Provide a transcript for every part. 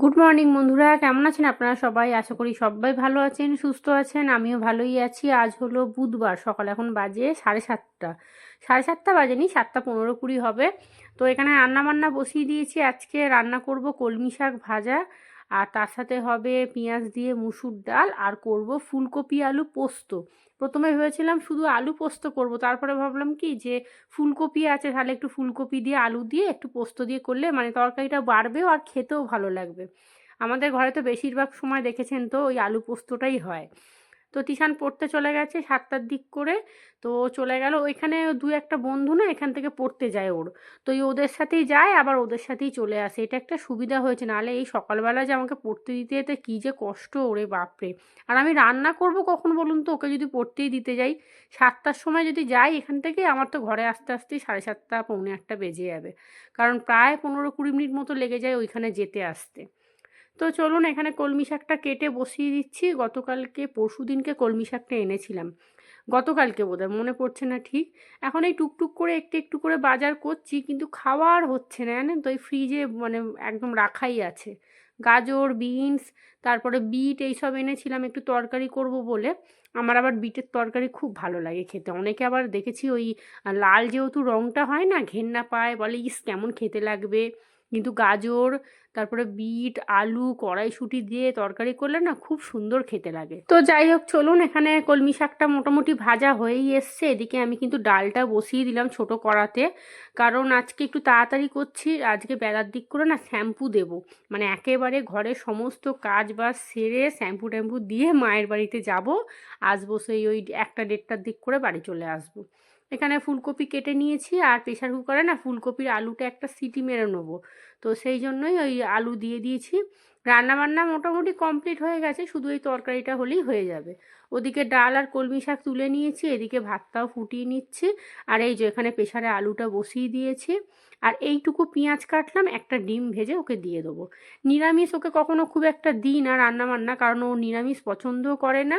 Good morning বন্ধুরা। কেমন আছেন আপনারা সবাই? আশা করি সবাই ভালো আছেন, সুস্থ আছেন। আমিও ভালোই আছি। আজ হলো বুধবার, সকাল এখন বাজে সাড়ে সাতটা। সাড়ে সাতটা বাজেনি, সাতটা পনেরো কুড়ি হবে। তো এখানে রান্না বান্না বসিয়ে দিয়েছি। আজকে রান্না করব কলমি শাক ভাজা। আর তার সাথে হবে পেঁয়াজ দিয়ে মুসুর ডাল আর করব ফুলকপি আলু পোস্ত। প্রথমে ভেবেছিলাম শুধু আলু পোস্ত করব, তারপরে ভাবলাম কি যে ফুলকপি আছে তাহলে একটু ফুলকপি দিয়ে আলু দিয়ে একটু পোস্ত দিয়ে করলে মানে তরকারিটা বাড়বেও আর খেতেও ভালো লাগবে। আমাদের ঘরে তো বেশিরভাগ সময় দেখেছেন তো ওই আলু পোস্তটাই হয়। তো তিশান পড়তে চলে গেছে সাতটার দিক করে। তো চলে গেল। ওইখানে দু একটা বন্ধু না এখান থেকে পড়তে যায় ওর। তো এই ওদের সাথেই যায়, আবার ওদের সাথেই চলে আসে। এটা একটা সুবিধা হয়েছে। নাহলে এই সকালবেলা যে আমাকে পড়তে দিতে যেতে কী যে কষ্ট, ওরে বাপরে। আর আমি রান্না করব কখন বলুন তো? ওকে যদি পড়তেই দিতে যাই। সাতটার সময় যদি যাই এখান থেকে, আমার তো ঘরে আসতে আসতেই সাড়ে সাতটা, পৌনে আটটা বেজে যাবে। কারণ প্রায় পনেরো কুড়ি মিনিট মতো লেগে যায় ওইখানে যেতে আসতে। তো চলুন এখানে কলমি শাকটা কেটে বসিয়ে দিচ্ছি। গতকালকে, পরশু দিনকে কলমি শাকটা এনেছিলাম। গতকালকে বোধহয়, মনে পড়ছে না ঠিক। এখন এই টুকটুক করে একটু একটু করে বাজার করছি, কিন্তু খাওয়ার হচ্ছে না, জানেন তো? এই ফ্রিজে মানে একদম রাখাই আছে। গাজর, বিনস, তারপরে বিট এইসব এনেছিলাম, একটু তরকারি করব বলে। আমার আবার বিটের তরকারি খুব ভালো লাগে খেতে। অনেকে আবার দেখেছি ওই লাল যেহেতু রঙটা হয় না, ঘেন্না পায়, বলে, ইস, কেমন খেতে লাগবে? কিন্তু গাজর, তারপরে বিট, আলু, কড়াইশুঁটি দিয়ে তরকারি করলে না খুব সুন্দর খেতে লাগে। তো যাই হোক, চলুন এখানে কলমি শাকটা মোটামুটি ভাজা হয়েই এসছে। এদিকে আমি কিন্তু ডালটা বসিয়ে দিলাম ছোট কড়াতে। কারণ আজকে একটু তাড়াতাড়ি করছি, আজকে বেলার দিক করে না শ্যাম্পু দেব। মানে একেবারে ঘরের সমস্ত কাজ বাজ সেরে শ্যাম্পু ট্যাম্পু দিয়ে মায়ের বাড়িতে যাব। আসব সেই ওই একটা দেড়টার দিক করে বাড়ি চলে আসব। এখানে ফুলকপি কেটে নিয়েছি আর প্রেশার কুকারে না ফুলকপির আলুটা একটা সিটি মেরে নেব। তো সেই জন্যই ওই আলু দিয়ে দিয়েছি। রান্নাবান্না মোটামুটি কমপ্লিট হয়ে গেছে, শুধু এই তরকারিটা হলেই হয়ে যাবে। ওদিকে ডাল আর কলমি শাক তুলে নিয়েছি, এদিকে ভাতটাও ফুটিয়ে নিচ্ছি। আর এই যে এখানে প্রেশারে আলুটা বসিয়ে দিয়েছি। আর এইটুকু পেঁয়াজ কাটলাম, একটা ডিম ভেজে ওকে দিয়ে দেবো। নিরামিষ ওকে কখনো খুব একটা দিই না রান্নাবান্না, কারণ ও নিরামিষ পছন্দও করে না।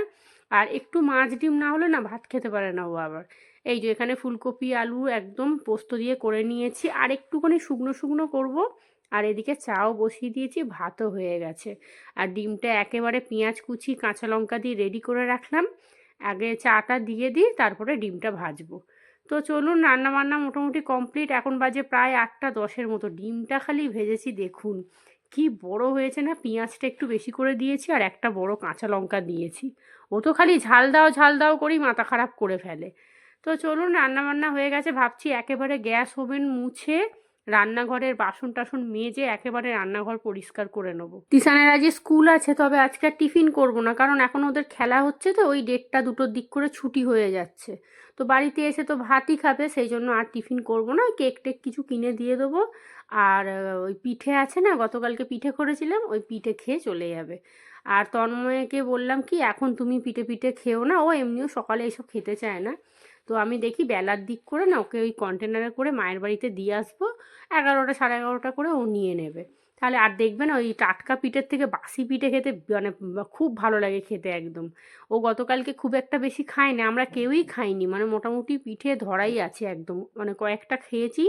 আর একটু মাছ ডিম না হলে না ভাত খেতে পারে না ও আবার। এই যে এখানে ফুলকপি, আলু একদম পোস্ত দিয়ে করে নিয়েছি। আর একটুখানি শুকনো শুকনো করব। আর এদিকে চাও বসিয়ে দিয়েছি, ভাতও হয়ে গেছে। আর ডিমটা একেবারে পেঁয়াজ, কুচি, কাঁচা লঙ্কা দিয়ে রেডি করে রাখলাম। আগে চাটা দিয়ে দিই, তারপরে ডিমটা ভাজবো। তো চলুন রান্না বান্না মোটামুটি কমপ্লিট এখন বাজে প্রায় আটটা দশের মতো। ডিমটা খালি ভেজেছি, দেখুন। কি বড় হয়েছে না, পেঁয়াজটা একটু বেশি করে দিয়েছি আর একটা বড় কাঁচা লঙ্কা দিয়েছি। ও তো খালি ঝাল দাও ঝাল দাও করেই মাথা খারাপ করে ফেলে। তো চলুন রান্নাবান্না হয়ে গেছে, ভাবছি একেবারে গ্যাস ওভেন মুছে রান্নাঘরের বাসন টাসন মেজে একেবারে রান্নাঘর পরিষ্কার করে নেব। তিসানের আজকে স্কুল আছে, তবে আজকে আর টিফিন করব না, কারণ এখন ওদের খেলা হচ্ছে তো, ওই ডেটটা দুটোর দিক করে ছুটি হয়ে যাচ্ছে। তো বাড়িতে এসে তো ভাতই খাবে, সেই জন্য আর টিফিন করব না কেক টেক কিছু কিনে দিয়ে দেবো। আর ওই পিঠে আছে না, গতকালকে পিঠে করেছিলাম, ওই পিঠে খেয়ে চলে যাবে। আর তন্ময়কে বললাম কি, এখন তুমি পিঠে পিঠে খেও না, ও এমনিও সকালে এসব খেতে চায় না। তো আমি দেখি বেলার দিক করে না, ওকে ওই কন্টেনারে করে মায়ের বাড়িতে দিয়ে আসব, এগারোটা সাড়ে এগারোটা করে ও নিয়ে নেবে। তাহলে আর দেখবেন ওই টাটকা পিঠের থেকে বাসি পিঠে খেতে মানে খুব ভালো লাগে খেতে একদম। ও গতকালকে খুব একটা বেশি খায় না, আমরা কেউই খাইনি মানে মোটামুটি পিঠে ধরাই আছে একদম। মানে কয়েকটা খেয়েছি,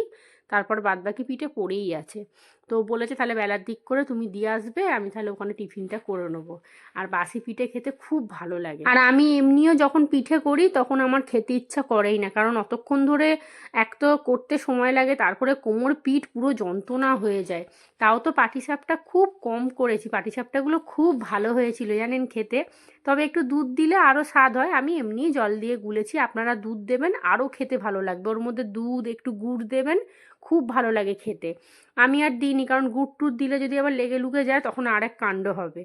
তারপর বাদবাকি পিঠে পড়েই আছে। তো বলেছে, তাহলে বেলার দিক করে তুমি দিয়ে আসবে, আমি তাহলে ওখানে টিফিনটা করে নেব। আর বাসি পিঠে খেতে খুব ভালো লাগে। আর আমি এমনিও যখন পিঠে করি, তখন আমার খেতে ইচ্ছা করেই না। কারণ অতক্ষণ ধরে এক তো করতে সময় লাগে, তারপরে কোমর পিঠ পুরো যন্ত্রণা হয়ে যায়। তাও তো পাটিসাপটা খুব কম করেছি, পাটিসাপটাগুলো খুব ভালো হয়েছিল জানেন খেতে। তবে একটু দুধ দিলে আরও স্বাদ হয়। আমি এমনি জল দিয়ে গুলেছি, আপনারা দুধ দেবেন, আরও খেতে ভালো লাগবে। ওর মধ্যে দুধ, একটু গুড় দেবেন, খুব ভালো লাগে খেতে। আমি আর দিইনি, কারণ গুড় টুট দিলে যদি আবার লেগে লুগে যায়, তখন আর এক কাণ্ড হবে।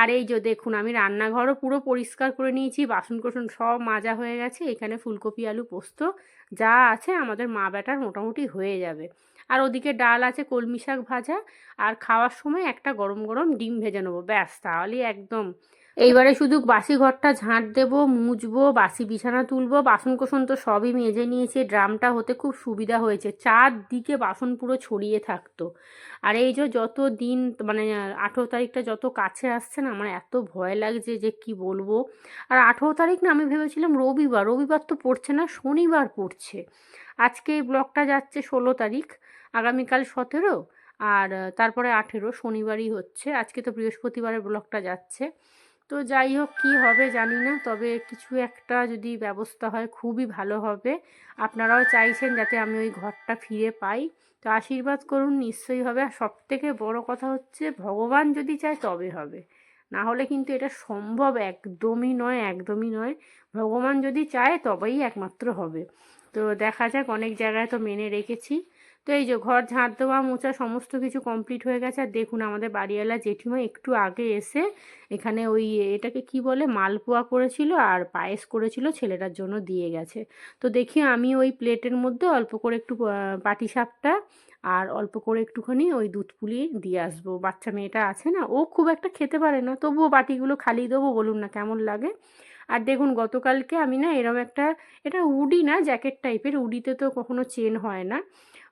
আর এই যে দেখুন, আমি রান্নাঘরও পুরো পরিষ্কার করে নিয়েছি বাসন কোসন সব মাজা হয়ে গেছে, এখানে ফুলকপি, আলু, পোস্ত যা আছে আমাদের মা বেটার মোটামুটি হয়ে যাবে। আর ওদিকে ডাল আছে, কলমি শাক ভাজা, আর খাওয়ার সময় একটা গরম গরম ডিম ভেজে নেব, ব্যাস, তাহলেই একদম এইবারে শুধু বাসি ঘরটা ঝাঁট দেবো, মুছবো, বাসি বিছানা তুলবো বাসন কোসন তো সবই মেজে নিয়েছে, ড্রামটা হতে খুব সুবিধা হয়েছে, চারদিকে বাসন পুরো ছড়িয়ে থাকতো। আর এই যে যত দিন মানে আঠেরো তারিখটা যত কাছে আসছে না, আমার এত ভয় লাগছে যে কি বলব। আর আঠেরো তারিখ না আমি ভেবেছিলাম রবিবার রবিবার তো পড়ছে না, শনিবার পড়ছে। আজকে এই ব্লগটা যাচ্ছে ষোলো তারিখ, আগামীকাল সতেরো, আর তারপরে আঠেরো, শনিবারই হচ্ছে। আজকে তো বৃহস্পতিবারের ব্লগটা যাচ্ছে। তো যাই হোক, কী হবে জানি না। তবে কিছু একটা যদি ব্যবস্থা হয়, খুবই ভালো হবে। আপনারাও চাইছেন যাতে আমি ওই ঘরটা ফিরে পাই। তো আশীর্বাদ করুন, নিশ্চয়ই হবে। আর সবথেকে বড় কথা হচ্ছে, ভগবান যদি চায় তবে হবে। না হলে কিন্তু এটা সম্ভব একদমই নয় একদমই নয়। ভগবান যদি চায় তবেই একমাত্র হবে। তো দেখা যাক, অনেক জায়গায় তো মেনে রেখেছি। তো এই যে ঘর ঝাঁট দেওয়া মোচা সমস্ত কিছু কমপ্লিট হয়ে গেছে। আর দেখুন আমাদের বাড়িওয়ালা জেঠিমা একটু আগে এসে এখানে ওই এটাকে কি বলে, মালপোয়া করেছিল আর পায়েস করেছিল, ছেলেটার জন্য দিয়ে গেছে। তো দেখি আমি ওই প্লেটের মধ্যে অল্প করে একটু পাটিসাপটা আর অল্প করে একটুখানি ওই দুধ পুলি দিয়ে আসব। বাচ্চা মেয়েটা আছে না, ও খুব একটা খেতে পারে না, তবুও বাটিগুলো খালি দেবো, বলুন না কেমন লাগে। আর দেখুন গতকালকে আমি না এরম একটা, এটা উডি না, জ্যাকেট টাইপের উডিতে তো কখনো চেন হয় না।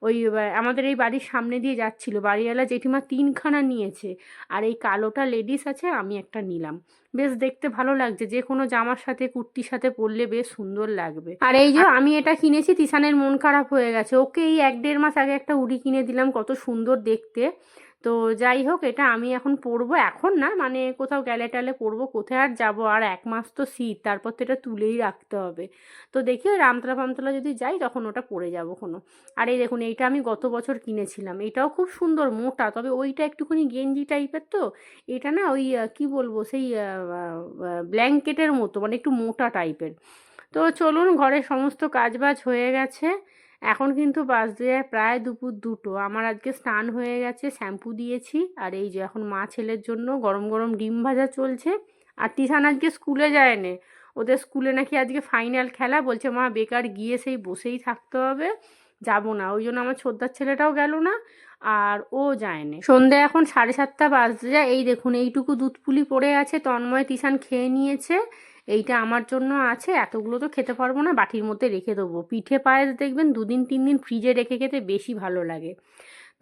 ওই আমাদের এই বাড়ির সামনে দিয়ে যাচ্ছিল। বাড়িওয়ালা জেঠিমা তিনখানা নিয়েছে। আর এই কালোটা লেডিস আছে, আমি একটা নিলাম। বেশ দেখতে ভালো লাগছে, যে কোনো জামার সাথে, কুর্তির সাথে পরলে বেশ সুন্দর লাগবে। আর এই যে আমি এটা কিনেছি, তিশানের মন খারাপ হয়ে গেছে। ওকে এই এক দেড় মাস আগে একটা উডি কিনে দিলাম, কত সুন্দর দেখতে। তো যাই হোক, এটা আমি এখন পরবো। এখন না মানে কোথাও গেলে টালে পরবো, কোথায় আর যাব? আর এক মাস তো শীত, তারপর তো এটা তুলেই রাখতে হবে। তো দেখি ওই রামতলা ফামতলা যদি যাই, তখন ওটা পরে যাব কোনো আর এই দেখুন, এইটা আমি গত বছর কিনেছিলাম। এটাও খুব সুন্দর, মোটা, তবে ওইটা একটুখানি গেঞ্জি টাইপের তো। এটা না ওই কি বলব, সেই ব্ল্যাঙ্কেটের মতো মানে একটু মোটা টাইপের। তো চলুন, ঘরের সমস্ত কাজবাজ হয়ে গেছে। এখন কিন্তু বাজতে যায় প্রায় দুপুর দুটো। আমার আজকে স্নান হয়ে গেছে, শ্যাম্পু দিয়েছি। আর এই যে এখন মা ছেলের জন্য গরম গরম ডিম ভাজা চলছে। আর তিশান আজকে স্কুলে যায় না ওদের স্কুলে নাকি আজকে ফাইনাল খেলা। বলছে, মা, বেকার গিয়ে সেই বসেই থাকতে হবে। যাব না। ওই জন্য আমার ছোদ্দার ছেলেটাও গেল না, আর ও যায়নি। সন্ধে এখন সাড়ে সাতটা বাজতে যায় এই দেখুন, এইটুকু দুধ পুলি পড়ে আছে। তন্ময়, তিশান খেয়ে নিয়েছে। এইটা আমার জন্য আছে, এতগুলো তো খেতে পারব না, বাটির মধ্যে রেখে দেবো। পিঠে পায়েস দেখবেন দুদিন, তিন দিন ফ্রিজে রেখে খেতে বেশি ভালো লাগে।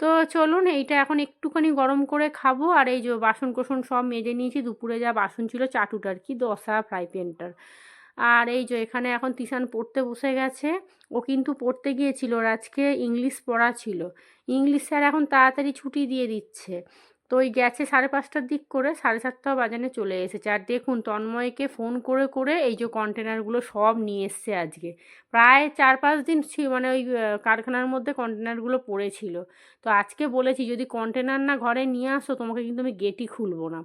তো চলুন এইটা এখন একটুখানি গরম করে খাব, আর এই যে বাসন কোসন সব মেজে নিয়েছি, দুপুরে যা বাসন ছিল চাটুটার কি দশা ফ্রাই প্যানটার আর এই যে এখানে এখন তিশান পড়তে বসে গেছে, ও কিন্তু পড়তে গিয়েছিল আজকে ইংলিশ পড়া ছিল। ইংলিশ স্যার এখন তাড়াতাড়ি ছুটি দিয়ে দিচ্ছে। তো ওই গেছে সাড়ে পাঁচটার দিক করে সাড়ে সাতটা বাজানে চলে এসেছে। আর দেখুন, তন্ময়কে ফোন করে করে এই যে কন্টেনারগুলো সব নিয়ে এসছে আজকে। প্রায় চার পাঁচ দিন মানে ওই কারখানার মধ্যে কন্টেনারগুলো পড়েছিল। তো আজকে বলেছি, যদি কন্টেনার না ঘরে নিয়ে আসো, তোমাকে কিন্তু আমি গেটই খুলবো না।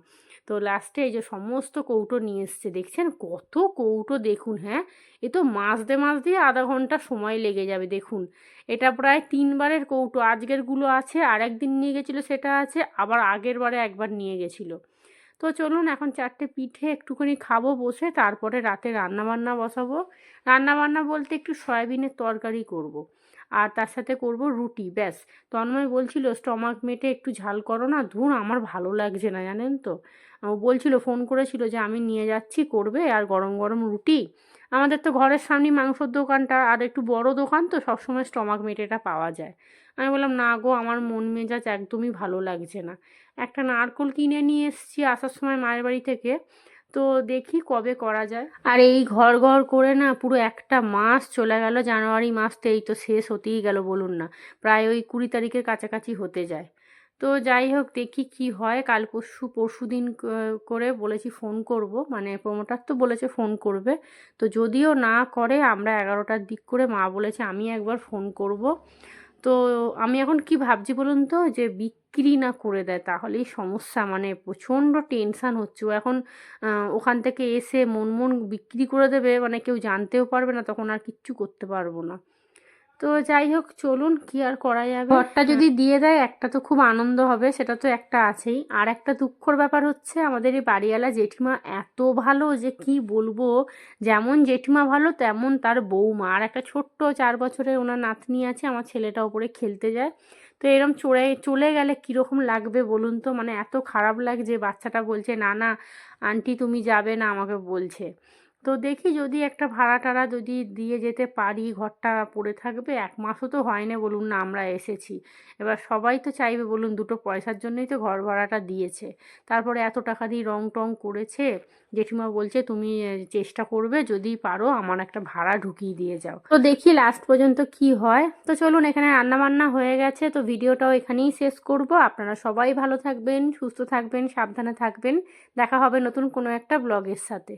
তো লাস্টে এই যে সমস্ত কৌটো নিয়ে এসছে, দেখছেন? কত কৌটো, দেখুন হ্যাঁ? এ তো মাঝদে মাঝ দিয়ে আধা ঘণ্টা সময় লেগে যাবে, দেখুন। এটা প্রায় তিনবারের কৌটো, আজকেরগুলো আছে আর একদিন নিয়ে গেছিল, সেটা আছে, আবার আগের বারে একবার নিয়ে গেছিল। তো চলুন, এখন চারটে পিঠে একটুখানি খাব, বসে তারপরে রাতে রান্নাবান্না বসাবো। রান্নাবান্না বলতে একটু সয়াবিনের তরকারি করব। আর তার সাথে করব রুটি, ব্যাস। তন্ময় বলছিল, স্টমাক মেটে একটু ঝাল করো না, ধুর, আমার ভালো লাগছে না, জানেন তো? ও বলছিল, ফোন করেছিল যে, আমি নিয়ে যাচ্ছি, করবে, আর গরম গরম রুটি। আমাদের তো ঘরের সামনে মাংসর দোকানটা, আর একটু বড় দোকান তো সবসময় স্টমাক মেটেটা পাওয়া যায়। আমি বললাম, না গো, আমার মন মেজাজ একদমই ভালো লাগছে না। একটা নারকোল কিনে নিয়ে এসেছি আসার সময় মায়ের বাড়ি থেকে। তো দেখি কবে করা যায়। আর এই ঘর ঘর করে না পুরো একটা মাস চলে গেল, জানুয়ারি মাস তো এই তো শেষ হতেই গেল বলুন না, প্রায় ওই কুড়ি তারিখের কাছাকাছি হতে যায়। তো যাই হোক, দেখি কি হয়, কাল পরশু পরশু দিন করে বলেছি ফোন করব মানে প্রমোটার তো বলেছে ফোন করবে। তো যদিও না করে, আমরা এগারোটার দিক করে মা বলেছে আমি একবার ফোন করব। তো আমি এখন কি ভাবছি বলুন তো? যে বিক্রি না করে দেয় তাহলেই সমস্যা। মানে প্রচণ্ড টেনশান হচ্ছে। ও এখন ওখান থেকে এসে মন মন বিক্রি করে দেবে মানে কেউ জানতেও পারবে না, তখন আর কিচ্ছু করতে পারব না। তো যাই হোক চলুন কি আর করা যাবে। ঘরটা যদি দিয়ে দেয় একটা তো খুব আনন্দ হবে সেটা তো একটা আছেই। আর একটা দুঃখর ব্যাপার হচ্ছে আমাদের এই বাড়িওয়ালা জেঠিমা এত ভালো যে কি বলব যেমন জেঠিমা ভালো তেমন তার বৌমা। আর একটা ছোট্ট চার বছরের ওনার নাতনি আছে আমার ছেলেটা ওপরে খেলতে যায়। তো এরম চড়ে চলে গেলে কীরকম লাগবে বলুন তো? মানে এত খারাপ লাগছে বাচ্চাটা বলছে না না আন্টি তুমি যাবে না আমাকে বলছে। তো দেখি যদি একটা ভাড়া টাড়া যদি দিয়ে যেতে পারি, ঘরটা পড়ে থাকবে, এক মাসও তো হয় না বলুন না আমরা এসেছি। এবার সবাই তো চাইবে বলুন দুটো পয়সার জন্যই তো ঘর ভাড়াটা দিয়েছে। তারপরে এত টাকা দিয়ে রং টং করেছে, জেঠিমা বলছে তুমি চেষ্টা করবে, যদি পারো আমার একটা ভাড়া ঢুকিয়ে দিয়ে যাও। তো দেখি লাস্ট পর্যন্ত কি হয়। তো চলুন এখানে রান্না বান্না হয়ে গেছে, তো ভিডিওটাও এখানেই শেষ করব। আপনারা সবাই ভালো থাকবেন, সুস্থ থাকবেন, সাবধানে থাকবেন। দেখা হবে নতুন কোনো একটা ব্লগের সাথে।